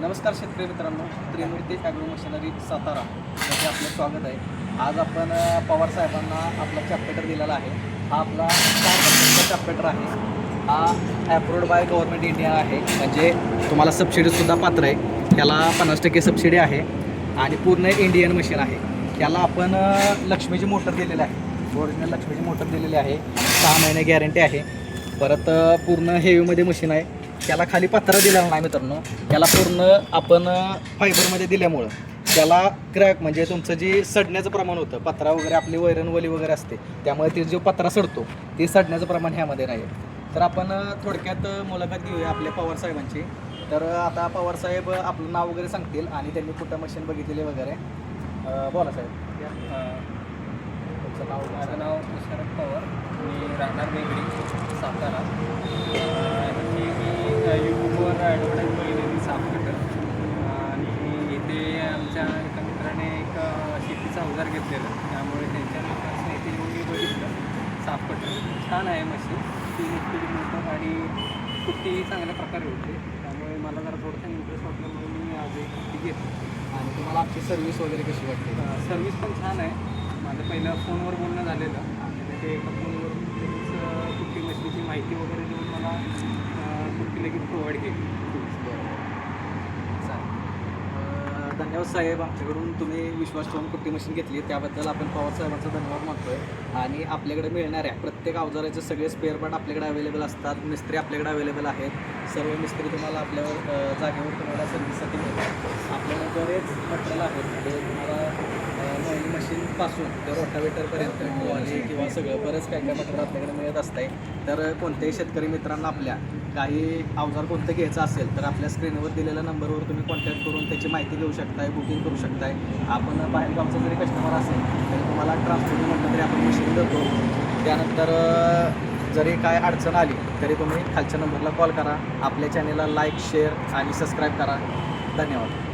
नमस्कार शेतकरी मित्रांनो त्रिमूर्ती ॲग्रो मशिनरी सातारा याचे आपलं स्वागत आहे. आज आपण पवार साहेबांना आपला चॅप्टर दिलेला आहे. हा आपला चॅप्टर आहे. हा ॲप्रूव्ड बाय गव्हर्नमेंट इंडिया आहे. म्हणजे तुम्हाला सबसिडीसुद्धा पात्र आहे. त्याला पन्नास टक्के सबसिडी आहे. आणि पूर्ण इंडियन मशीन आहे. त्याला आपण लक्ष्मीची मोटर दिलेली आहे. ओरिजिनल लक्ष्मीची मोटर दिलेली आहे. सहा महिने गॅरंटी आहे. परत पूर्ण हेवीमध्ये मशीन आहे. त्याला खाली पत्रा दिलेला नाही मित्रांनो. त्याला पूर्ण आपण फायबरमध्ये दिल्यामुळं त्याला क्रॅक म्हणजे तुमचं जे सडण्याचं प्रमाण होतं पत्रा वगैरे आपली वैरणवली वगैरे असते त्यामुळे ते जो पत्रा सडतो ते सडण्याचं प्रमाण ह्यामध्ये नाही. तर आपण थोडक्यात मुलाखत घेऊया आपल्या पवार साहेबांची. तर आता पवार साहेब आपलं नाव वगैरे सांगतील आणि त्यांनी कुठं मशीन बघितले वगैरे. बोला साहेब. या. तुमचं नाव माझं नाव शरद पवार. मी राहणार वेगळी सातारा. ॲडव्हर्टाईज बघितलेली साफ कटर आणि इथे आमच्या एका मित्राने एक शेतीचं अवजार घेतलेलं. त्यामुळे त्यांच्या मित्राचं इथे येऊन मी बघितलं. साफ कटर छान आहे मशीन. एच पी मोटर आणि कुट्टी चांगल्या प्रकारे होते. त्यामुळे मला जरा थोडंसं इंटरेस्ट वाटल्यामुळे मी आज एक घेतली. आणि तुम्हाला आमची सर्व्हिस वगैरे कशी वाटते सर्विस पण छान आहे. माझं पहिलं फोनवर बोलणं झालेलं. आणि ते एका फोनवर कुट्टी मशीनची माहिती वगैरे देऊन मला अं, लगेच प्रोव्हाइड केली. चालेल. धन्यवाद साहेब. आमच्याकडून तुम्ही विश्वास ठेवून कुट्टी मशीन घेतली. त्याबद्दल आपण पवार साहेबांचा धन्यवाद मानतोय. आणि आपल्याकडे मिळणाऱ्या प्रत्येक अवजाराचे सगळे स्पेअर पार्ट आपल्याकडे अवेलेबल असतात. मिस्त्री आपल्याकडे अवेलेबल आहेत. सर्व मिस्त्री तुम्हाला आपल्या जागेवर तुम्हाला सर्व्हिससाठी मिळतात. आपल्याला बरेच मटेरियल आहेत. ते तुम्हाला नवीन मशीनपासून ते रोटावेटरपर्यंत ट्रॉली किंवा सगळं बरंच काय काय मटेरियल आपल्याकडे मिळत असतंय. तर कोणत्याही शेतकरी मित्रांना आपल्या काही अवजार कोणतं घ्यायचं असेल तर आपल्या स्क्रीनवर दिलेल्या नंबरवर तुम्ही कॉन्टॅक्ट करून त्याची माहिती घेऊ शकताय बुकिंग करू शकताय. आपण बाहेरगावचा जरी कस्टमर असेल तरी तुम्हाला ट्रान्सपोर्ट म्हटलं तरी आपण मशीन देतो. त्यानंतर जरी काय अडचण आली तरी तुम्ही खालच्या नंबरला कॉल करा. आपल्या चॅनेलला लाईक शेअर आणि सबस्क्राईब करा. धन्यवाद.